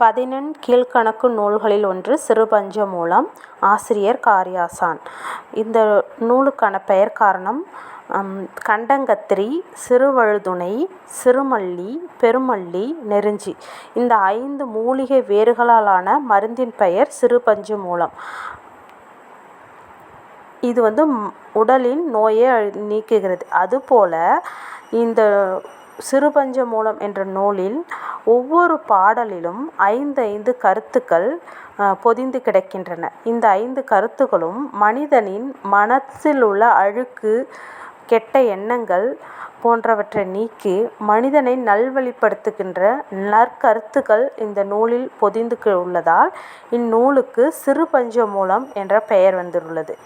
பதினெண் கீழ்க்கணக்கு நூல்களில் ஒன்று சிறுபஞ்சமூலம். ஆசிரியர் காரியாசான். இந்த நூலுக்கான பெயர் காரணம் கண்டங்கத்திரி சிறுவழுதுணை சிறுமல்லி பெருமல்லி நெருஞ்சி இந்த ஐந்து மூலிகை வேர்களால் ஆன மருந்தின் பெயர் சிறுபஞ்சமூலம். இது வந்து உடலின் நோயை நீக்குகிறது. அதுபோல இந்த சிறுபஞ்சமூலம் என்ற நூலில் ஒவ்வொரு பாடலிலும் ஐந்து ஐந்து கருத்துக்கள் பொதிந்து கிடக்கின்றன. இந்த ஐந்து கருத்துக்களும் மனிதனின் மனத்தில் உள்ள அழுக்கு கெட்ட எண்ணங்கள் போன்றவற்றை நீக்கி மனிதனை நல்வழிப்படுத்துகின்ற நற்கருத்துக்கள் இந்த நூலில் பொதிந்து உள்ளதால் இந்நூலுக்கு சிறுபஞ்சமூலம் என்ற பெயர் வந்துள்ளது.